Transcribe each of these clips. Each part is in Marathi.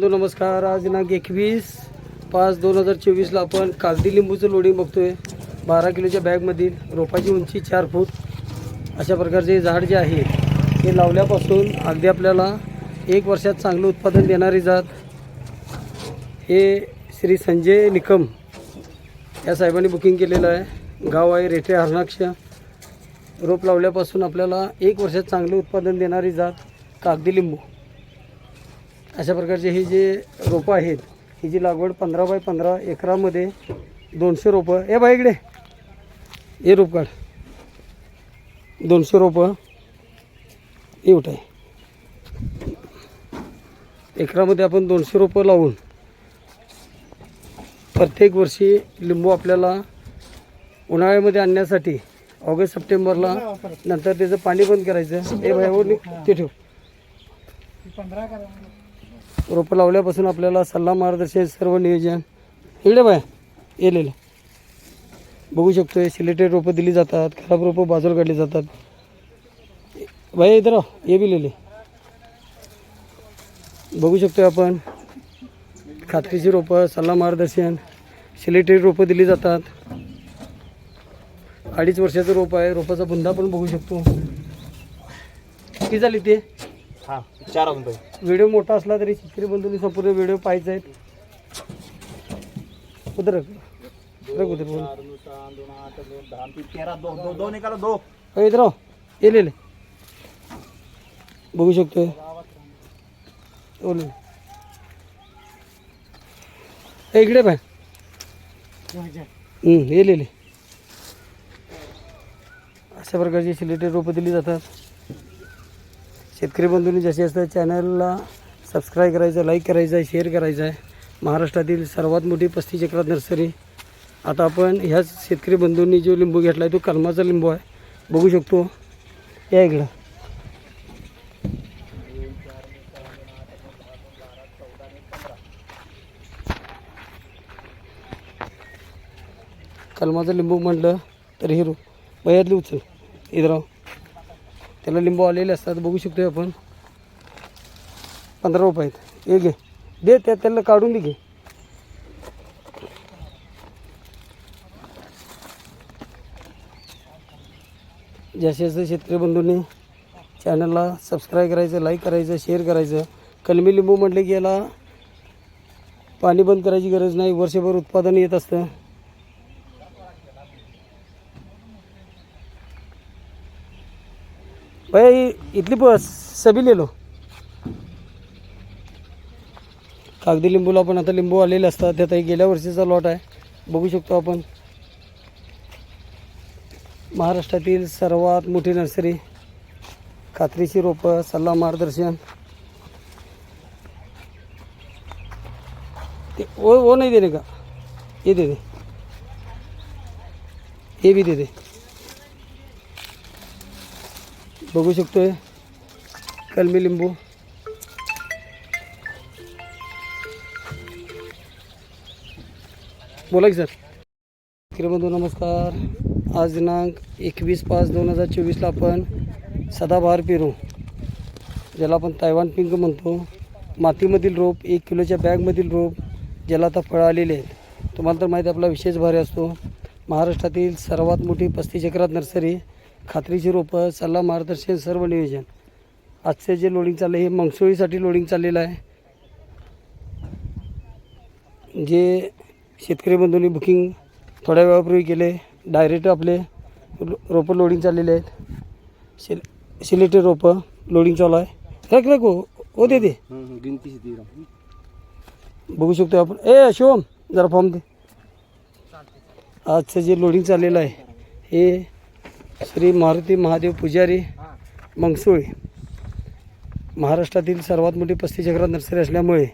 हॅलो नमस्कार. आज दिनांक एकवीस पाच दोन हजार चोवीसला आपण कागदी लिंबूचं लोडिंग बघतोय. बारा किलोच्या बॅगमधील रोपाची उंची चार फूट. अशा प्रकारचे झाड जे आहे ते लावल्यापासून अगदी आपल्याला एक वर्षात चांगलं उत्पादन देणारी जात हे श्री संजय निकम या साहेबांनी बुकिंग केलेलं आहे. गाव आहे रेठे हरणाक्ष. रोप लावल्यापासून आपल्याला एक वर्षात चांगलं उत्पादन देणारी जात कागदी लिंबू. अशा प्रकारचे ही जे रोपं आहेत ही जी लागवड पंधरा बाय पंधरा एकरामध्ये दोनशे रोपं ए बाय इकडे. हे रोप काढ. दोनशे रोपं हे उठ आहे एकरामध्ये आपण दोनशे रोपं लावून प्रत्येक वर्षी लिंबू आपल्याला उन्हाळ्यामध्ये आणण्यासाठी ऑगस्ट सप्टेंबरला नंतर त्याचं पाणी बंद करायचं. हे बाई हो, ते ठेव. रोपं लावल्यापासून आपल्याला सल्ला मार्गदर्शन सर्व नियोजन. इकडे बाय येलेलं. बघू शकतोय सिलेटेड रोपं दिली जातात खराब रोपं बाजूला काढली जातात. बाय इतर आओ, हे बी लिहिले. बघू शकतोय आपण खात्रीची रोपं सल्ला मार्गदर्शन सिलेटेड रोपं दिली जातात. अडीच वर्षाचं रोप आहे रोपाचा बुंदा पण बघू शकतो. किती झाली ते? हा चार अजून पाहिजे व्हिडिओ मोठा असला तरी शेतकरी बंधूंनी संपूर्ण व्हिडिओ पाहायचा आहे उधर रख. रख उधर बोल. दोन आठ दोन दहा तीन तेरा दो दो दोन एकाला दो अ, इधर आओ. ये ले ले बघू शकतोय ओ ले. ए, इकडे पाय हम्म, हे ले ले अशा प्रकारची सिलेक्टेड रोपं दिली जातात शेतकरी बंधूंनी जसे असतात चॅनलला सबस्क्राईब करायचं लाईक करायचं आहे शेअर करायचं आहे. महाराष्ट्रातील सर्वात मोठी पस्तीस एकरात नर्सरी. आता आपण ह्याच शेतकरी बंधूंनी जो लिंबू घेतला आहे तो कलमाचा लिंबू आहे. बघू शकतो. या इकडं. कलमाचा लिंबू म्हटलं तर हिरो. बयातली उचल. इधर त्याला लिंबू आलेले असतात बघू शकतोय आपण. पंधरा रुपये आहेत. हे घे. दे त्या त्याला काढून दे घे. जसे जसे शेतकरी बंधूंनी चॅनलला सबस्क्राईब करायचं लाईक करायचं शेअर करायचं कलमी लिंबू म्हटले की याला पाणी बंद करायची गरज नाही. वर्षभर उत्पादन येत असतं. इथली बस सभी लिहिलो कागदी लिंबूला पण आता लिंबू आलेले असतात त्यात गेल्या वर्षीचा लॉट आहे. बघू शकतो आपण. महाराष्ट्रातील सर्वात मोठी नर्सरी कात्रीची रोपं सल्ला मार्गदर्शन. ते ओ ओ नाही देणे का? हे दे दे. हे बी दे दे बघू शकतोय. कलमी लिंबू. बोला की सर. बंधू नमस्कार. आज दिनांक एकवीस पाच दोन हजार चोवीसला आपण सदाबहार पेरू ज्याला आपण तायवान पिंक म्हणतो. मातीमधील रोप एक किलोच्या बॅगमधील रोप ज्याला आता फळं आलेले आहेत. तुम्हाला तर माहिती आपला विशेष भारी असतो. महाराष्ट्रातील सर्वात मोठी पस्तीस एकरात नर्सरी खात्रीची रोपं सल्ला मार्गदर्शन सर्व नियोजन. आजचे जे लोडिंग चाललं आहे हे मंगसोळीसाठी लोडिंग चाललेलं आहे. जे शेतकरी बंधूंनी बुकिंग थोड्या वेळापूर्वी केले डायरेक्ट आपले रो- रोपं लोडिंग चाललेले आहेत. सिल सिलेक्टेड रोपं लोडिंग चालू आहे. रख रख हो हो दे दे. बघू शकतो आपण. ए शिवम जरा फॉर्म दे. आजचं जे लोडिंग चाललेलं आहे हे श्री मारुती महादेव पुजारी मंगसुळी. महाराष्ट्रातील सर्वात मोठी पस्तीस एकरात नर्सरी असल्यामुळे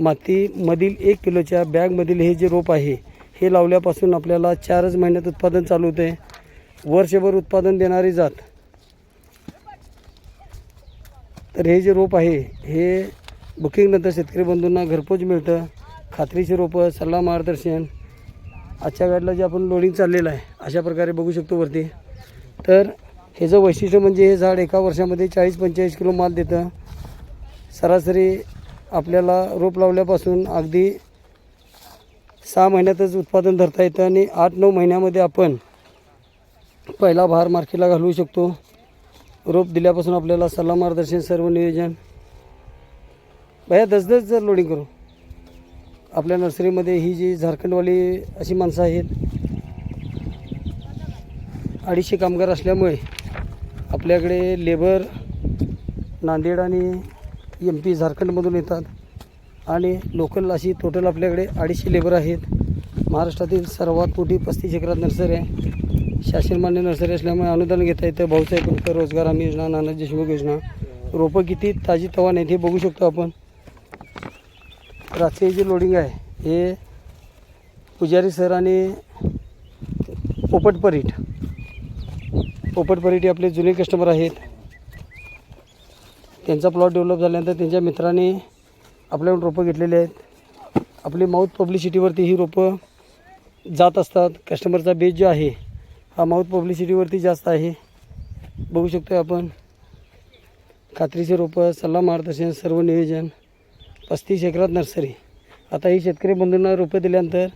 मातीमधील एक किलोच्या बॅगमधील हे जे रोप आहे हे लावल्यापासून आपल्याला चारच महिन्यात उत्पादन चालू होते. वर्षभर उत्पादन देणारी जात. तर हे जे रोप आहे हे बुकिंगनंतर शेतकरी बंधूंना घरपोच मिळतं. खात्रीची रोपं सल्ला मार्गदर्शन आजच्या गाडीला जे आपण लोडिंग चाललेलं आहे अशा प्रकारे बघू शकतो वरती. तर ह्याचं वैशिष्ट्य म्हणजे हे झाड एका वर्षामध्ये चाळीस पंचेचाळीस किलो माल देतं. सरासरी आपल्याला रोप लावल्यापासून अगदी सहा महिन्यातच उत्पादन धरता येतं आणि आठ नऊ महिन्यामध्ये आपण पहिला भार मार्केटला घालवू शकतो. रोप दिल्यापासून आपल्याला सल्ला मार्गदर्शन सर्व नियोजन. भैया दस दस जर लोडिंग करू. आपल्या नर्सरीमध्ये ही जी झारखंडवाली अशी माणसं आहेत अडीचशे कामगार असल्यामुळे आपल्याकडे लेबर नांदेड आणि एम पी झारखंडमधून येतात आणि लोकल अशी टोटल आपल्याकडे अडीचशे लेबर आहेत. महाराष्ट्रातील सर्वात मोठी पस्तीस एकरात नर्सरी आहे. शासनमान्य नर्सरी असल्यामुळे अनुदान घेता येतं. भाऊसाहेब कुलकर रोजगार हमी योजना नाना देशमुख योजना रोपं किती ताजी तवान आहेत हे बघू शकतो आपण. रात्री जे लोडिंग आहे हे पुजारी सर आणि पोपट परीट पोपट परिटी आपले जुने कस्टमर आहेत. त्यांचा प्लॉट डेव्हलप झाल्यानंतर त्यांच्या मित्राने आपल्याकडून रोपं घेतलेली आहेत. आपली माऊथ पब्लिसिटीवरती ही रोपं जात असतात. कस्टमरचा बेस जो आहे हा माऊथ पब्लिसिटीवरती जास्त आहे. बघू शकतो आपण. खात्रीचे रोपं सल्ला मार्गदर्शन सर्व नियोजन पस्तीस एकरात नर्सरी. आता ही शेतकरी बंधूंना रोपं दिल्यानंतर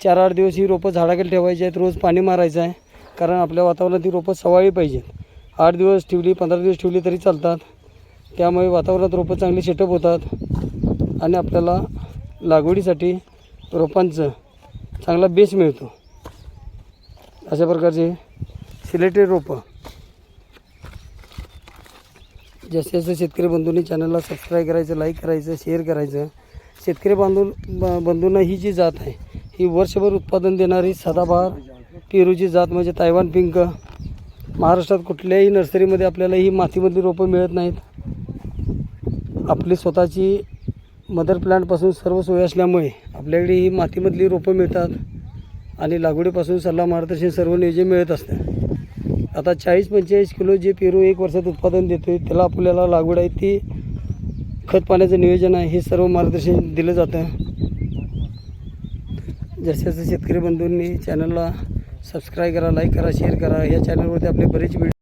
चार आठ दिवस ही रोपं झाडाखाली ठेवायची आहेत. रोज पाणी मारायचं आहे. कारण आपल्या वातावरणात ही रोपं सवाळी पाहिजेत. आठ दिवस ठेवली पंधरा दिवस ठेवली तरी चालतात. त्यामुळे वातावरणात रोपं चांगली सेटअप होतात आणि आपल्याला लागवडीसाठी रोपांचं चांगला बेस मिळतो. अशा प्रकारचे सिलेक्टेड रोपं. जास्तीत जास्त शेतकरी बंधूंनी चॅनलला सबस्क्राईब करायचं लाईक करायचं शेअर करायचं. शेतकरी बांधून ब बंधूंना ही जी जात आहे ही वर्षभर उत्पादन देणारी सदाबहार पेरूची जात म्हणजे तायवान पिंक. महाराष्ट्रात कुठल्याही नर्सरीमध्ये आपल्याला ही मातीमधली रोपं मिळत नाहीत. आपली स्वतःची मदर प्लांटपासून सर्व सोय असल्यामुळे आपल्याकडे ही मातीमधली रोपं मिळतात आणि लागवडीपासून सल्ला मार्गदर्शन सर्व नियोजन मिळत असतं. आता चाळीस पंचेचाळीस किलो जे पेरू एक वर्षात उत्पादन देतो आहे त्याला आपल्याला लागवड आहे ती खत पाण्याचं नियोजन आहे हे सर्व मार्गदर्शन दिलं जातं. जसं जसं शेतकरी बंधूंनी चॅनलला सबस्क्राईब करा लाईक करा शेअर करा. या चॅनलवरती आपले बरेच व्हिडिओ